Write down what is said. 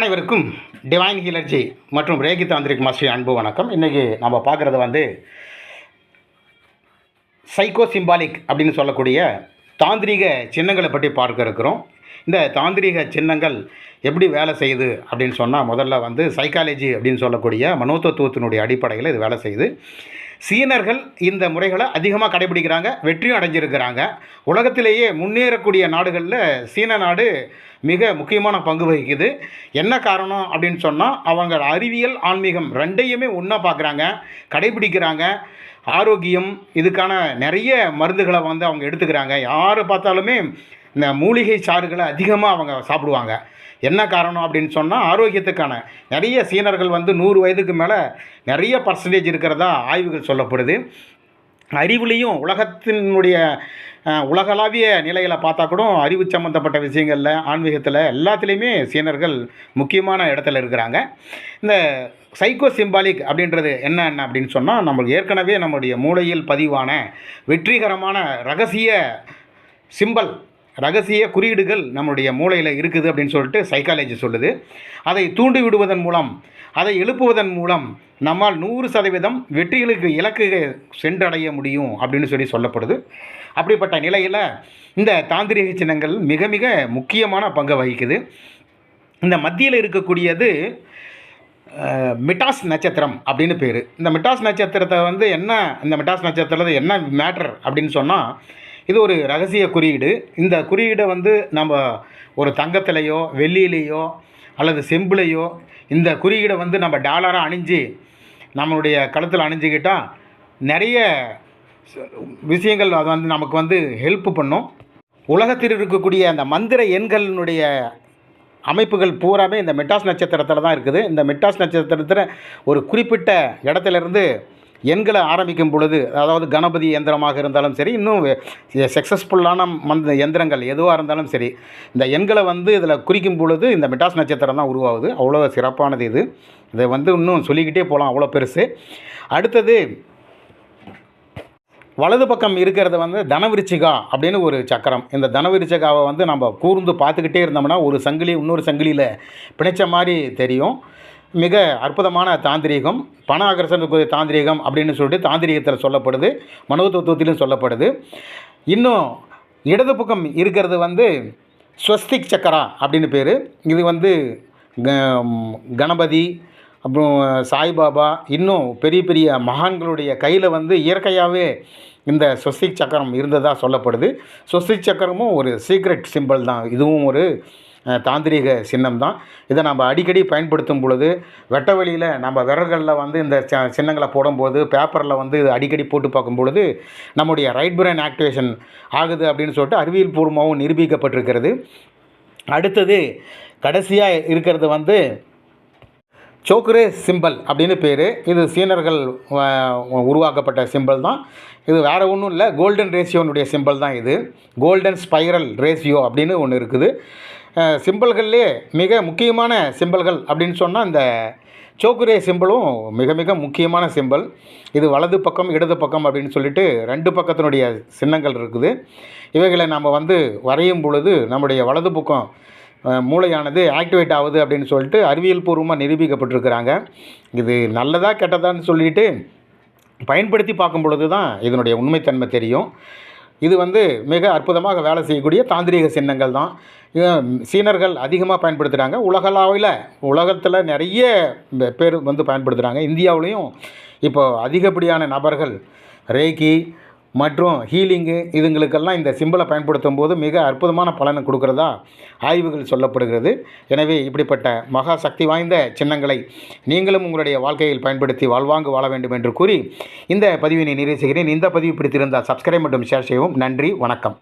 அனைவருக்கும் டிவைன் ஹீலர்ஜி மற்றும் Reiki tantric master அன்பு வணக்கம். இன்றைக்கி நம்ம பார்க்குறது வந்து சைக்கோ சிம்பாலிக் அப்படின்னு சொல்லக்கூடிய தாந்திரிக சின்னங்களை பற்றி பார்க்க இருக்கிறோம். இந்த தாந்திரிக சின்னங்கள் எப்படி வேலை செய்யுது அப்படின்னு சொன்னால் முதல்ல வந்து சைக்காலஜி அப்படின்னு சொல்லக்கூடிய மனோதத்துவத்தினுடைய அடிப்படையில் இது வேலை செய்யுது. சீனர்கள் இந்த முறைகளை அதிகமாக கடைபிடிக்கிறாங்க வெற்றியும் அடைஞ்சிருக்கிறாங்க. உலகத்திலேயே முன்னேறக்கூடிய நாடுகளில் சீன நாடு மிக முக்கியமான பங்கு வகிக்குது. என்ன காரணம் அப்படின்னு சொன்னால் அவங்க அறிவியல் ஆன்மீகம் ரெண்டையுமே ஒன்றா பார்க்குறாங்க கடைபிடிக்கிறாங்க. ஆரோக்கியம் இதுக்கான நிறைய மருந்துகளை வந்து அவங்க எடுத்துக்கிறாங்க. யாரை பார்த்தாலுமே இந்த மூலிகை சாறுகளை அதிகமாக அவங்க சாப்பிடுவாங்க. என்ன காரணம் அப்படின்னு சொன்னால் ஆரோக்கியத்துக்கான. நிறைய சீனர்கள் வந்து நூறு வயதுக்கு மேலே நிறைய பர்சன்டேஜ் இருக்கிறதா ஆய்வுகள் சொல்லப்படுது. அறிவுலேயும் உலகத்தினுடைய உலகளாவிய நிலையில் பார்த்தா கூட அறிவு சம்மந்தப்பட்ட விஷயங்களில் ஆன்மீகத்தில் எல்லாத்துலேயுமே சீனர்கள் முக்கியமான இடத்துல இருக்கிறாங்க. இந்த சைக்கோ சிம்பாலிக் அப்படின்றது என்ன என்ன அப்படின்னு சொன்னால் நம்மளுக்கு ஏற்கனவே நம்முடைய மூளையில் பதிவான வெற்றிகரமான ரகசிய சிம்பல் ரகசிய குறியீடுகள் நம்மளுடைய மூளையில் இருக்குது அப்படின்னு சொல்லிட்டு சைக்காலஜி சொல்லுது. அதை தூண்டி விடுவதன் மூலம் அதை எழுப்புவதன் மூலம் நம்மால் நூறு சதவீதம் வெற்றிகளுக்கு இலக்கு சென்றடைய முடியும் அப்படின்னு சொல்லி சொல்லப்படுது. அப்படிப்பட்ட நிலையில் இந்த தாந்திரிக சின்னங்கள் மிக மிக முக்கியமான பங்கை வகிக்குது. இந்த மத்தியில் இருக்கக்கூடியது மிட்டாஸ் நட்சத்திரம் அப்படின்னு பேர். இந்த மிட்டாஸ் நட்சத்திரத்தை வந்து என்ன இந்த மிட்டாஸ் நட்சத்திரத்தில் என்ன மேட்டர் அப்படின்னு சொன்னால் இது ஒரு ரகசிய குறியீடு. இந்த குறியீடை வந்து நம்ம ஒரு தங்கத்திலையோ வெள்ளியிலேயோ அல்லது செம்புலையோ இந்த குறியீடை வந்து நம்ம டாலராக அணிஞ்சு நம்மளுடைய கழுத்தில் அணிஞ்சுக்கிட்டால் நிறைய விஷயங்கள் அது வந்து நமக்கு வந்து ஹெல்ப் பண்ணும். உலகத்தில் இருக்கக்கூடிய அந்த மந்திர எண்களினுடைய அமைப்புகள் பூராமே இந்த மெட்டாஸ் நட்சத்திரத்தில் தான் இருக்குது. இந்த மெட்டாஸ் நட்சத்திரத்தில் ஒரு குறிப்பிட்ட இடத்துலேருந்து எண்களை ஆரம்பிக்கும் பொழுது அதாவது கணபதி எந்திரமாக இருந்தாலும் சரி இன்னும் சக்ஸஸ்ஃபுல்லான மந்த எந்திரங்கள் எதுவாக இருந்தாலும் சரி இந்த எண்களை வந்து இதில் குறிக்கும் பொழுது இந்த மிட்டாஸ் நட்சத்திரம் தான் உருவாகுது. அவ்வளோ சிறப்பானது இது. இதை வந்து இன்னும் சொல்லிக்கிட்டே போகலாம் அவ்வளோ பெருசு. அடுத்தது வலது பக்கம் இருக்கிறது வந்து தனவிருச்சிகா அப்படின்னு ஒரு சக்கரம். இந்த தனவிருச்சிகாவை வந்து நம்ம கூர்ந்து பார்த்துக்கிட்டே இருந்தோம்னா ஒரு சங்கிலி இன்னொரு சங்கிலியில் பிணைச்ச மாதிரி தெரியும். மிக அற்புதமான தாந்திரீகம் பண ஆகர்ஷணக்கூடிய தாந்திரீகம் அப்படின்னு சொல்லிட்டு தாந்திரீகத்தில் சொல்லப்படுது மனோதத்துவத்திலும் சொல்லப்படுது. இன்னும் இடது பக்கம் இருக்கிறது வந்து ஸ்வஸ்திக் சக்கரா அப்படின்னு பேர். இது வந்து க- கணபதி அப்புறம் சாய்பாபா இன்னும் பெரிய பெரிய மகான்களுடைய கையில் வந்து இயற்கையாகவே இந்த ஸ்வஸ்திக் சக்கரம் இருந்ததாக சொல்லப்படுது. ஸ்வஸ்திக் சக்கரமும் ஒரு சீக்ரெட் சிம்பிள் தான். இதுவும் ஒரு தாந்திரீக சின்னம் தான் இதை நம்ம அடிக்கடி பயன்படுத்தும் பொழுது வெட்ட வெளியில் நம்ம விரல்களில் வந்து இந்த ச சின்னங்களை போடும்போது பேப்பரில் வந்து இது அடிக்கடி போட்டு பார்க்கும் பொழுது நம்முடைய ரைட் பிரெயின் ஆக்டிவேஷன் ஆகுது அப்படின்னு சொல்லிட்டு அறிவியல் பூர்வமாகவும் நிரூபிக்கப்பட்டிருக்கிறது. அடுத்தது கடைசியாக இருக்கிறது வந்து சோக்ரே சிம்பல் அப்படின்னு பேர். இது சீனர்கள் உருவாக்கப்பட்ட சிம்பல் தான். இது வேறு ஒன்றும் இல்லை கோல்டன் ரேஷியோனுடைய சிம்பல் தான் இது. கோல்டன் ஸ்பைரல் ரேஷியோ அப்படின்னு ஒன்று இருக்குது. அஹ், மிக முக்கியமான சிம்பல்கள் அப்படின்னு சொன்னால் இந்த சோக்குரே சிம்பலும் மிக மிக முக்கியமான சிம்பல். இது வலது பக்கம் இடது பக்கம் அப்படின்னு சொல்லிட்டு ரெண்டு பக்கத்தினுடைய சின்னங்கள் இருக்குது. இவைகளை நம்ம வந்து வரையும் பொழுது நம்முடைய வலது பக்கம் மூளையானது ஆக்டிவேட் ஆகுது அப்படின்னு சொல்லிட்டு அறிவியல் பூர்வமாக நிரூபிக்கப்பட்டிருக்கிறாங்க. இது நல்லதா கெட்டதான்னு சொல்லிட்டு பயன்படுத்தி பார்க்கும் பொழுது தான் இதனுடைய உண்மைத்தன்மை தெரியும். இது வந்து மிக அற்புதமாக வேலை செய்யக்கூடிய தாந்திரீக சின்னங்கள் தான். சீனர்கள் அதிகமாக பயன்படுத்துகிறாங்க உலகளாவில் உலகத்தில் நிறைய பேர் வந்து பயன்படுத்துகிறாங்க இந்தியாவுலேயும் இப்போ அதிகப்படியான நபர்கள் ரேக்கி மற்றும் ஹீலிங்கு இதுங்களுக்கெல்லாம் இந்த சிம்பிளை பயன்படுத்தும் போது மிக அற்புதமான பலனை கொடுக்குறதா ஆய்வுகள் சொல்லப்படுகிறது. எனவே இப்படிப்பட்ட மகா சக்தி வாய்ந்த சின்னங்களை நீங்களும் உங்களுடைய வாழ்க்கையில் பயன்படுத்தி வாழ்வாங்கு வாழ வேண்டும் என்று கூறி இந்த பதிவினை நிறைவு செய்கிறேன். இந்த பதிவு பிடித்திருந்தால் சப்ஸ்கிரைப் மற்றும் ஷேர் செய்யவும். நன்றி வணக்கம்.